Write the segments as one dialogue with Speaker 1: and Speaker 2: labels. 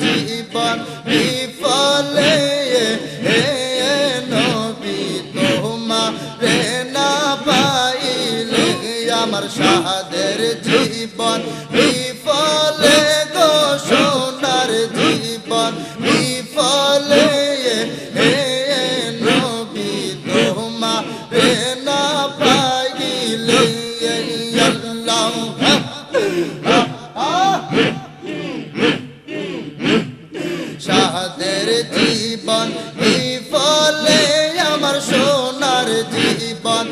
Speaker 1: জীবন বিফলে হে নবী তোমা রে না পাইলে আমার শাহাদের জীবন বিফলে জীবন বিফলে আমার সোনার জীবন।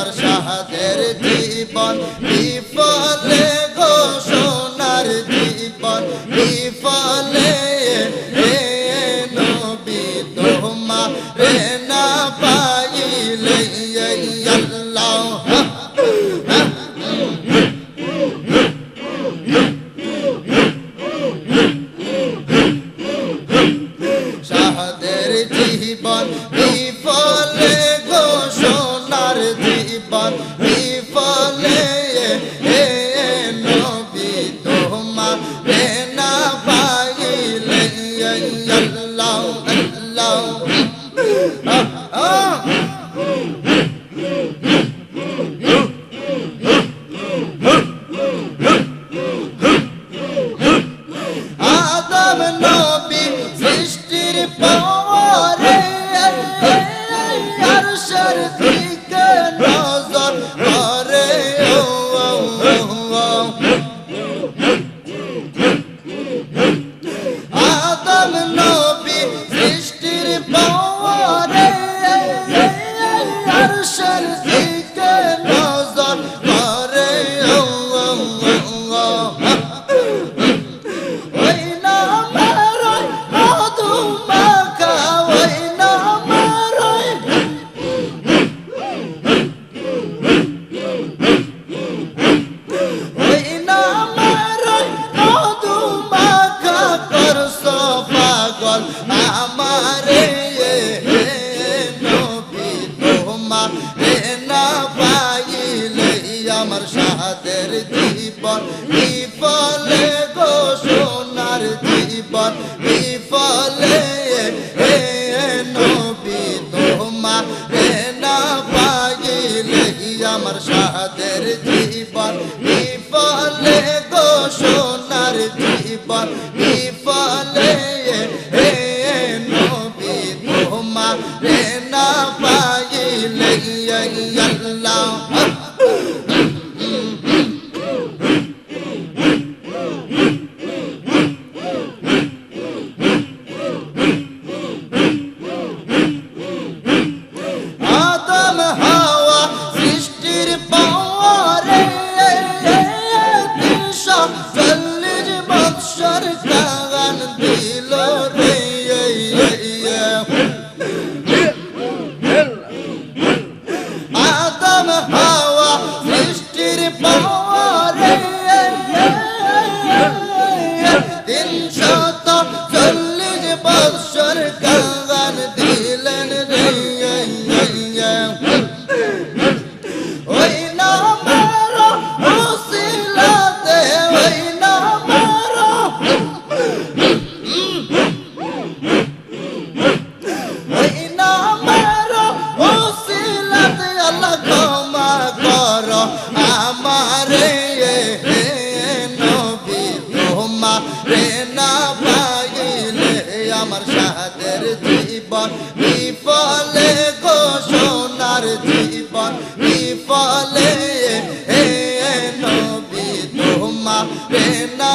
Speaker 1: আমার সাহাদের জীবন বিপদে জীবন বিফলে হে নবী তোমা রে না পাইলে Shadows. সাদের জীবন বিফলে গো সোনার জীবন বিফলে নবী তোমার না পাইলে আমার সাদের জীবন বিফলে গো সোনার জীবন বিফলে আমার সাদের জীবন বিফলে গো সোনার জীবন? বিফলে হে নবী তোমা রে না